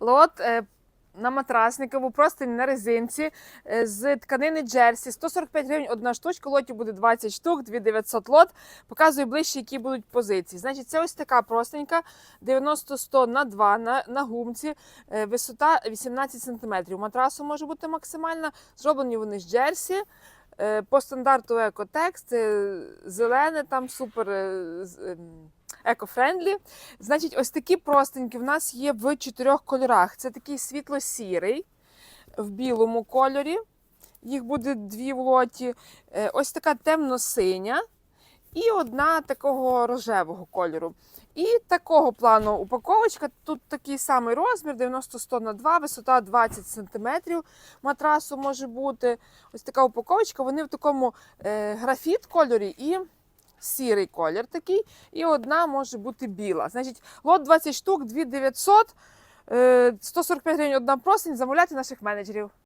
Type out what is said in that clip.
Лот е, на матрасникову, простинь на резинці е, з тканини Джерсі. 145 гривень одна штучка, лотів буде 20 штук, 2900 лот. Показую ближче, які будуть позиції. Значить, це ось така простенька 90-100 на 2 на, на гумці, е, висота 18 см. Матрасу може бути максимальна. Зроблені вони з Джерсі. По стандарту екотекст, зелене, там супер ем, еко-френдлі. Значить, ось такі простенькі в нас є в чотирьох кольорах. Це такий світло-сірий в білому кольорі. Їх буде дві в лоті. Е, Ось така темно-синя і одна такого рожевого кольору. І такого плану упаковочка. Тут такий самий розмір 90-100 на 2, висота 20 см матрасу може бути. Ось така упаковочка. Вони в такому е, графіт кольорі і сірий колір такий. І одна може бути біла. Значить, лот 20 штук, 2900, е, 145 гривень одна просень. Замовляйте наших менеджерів.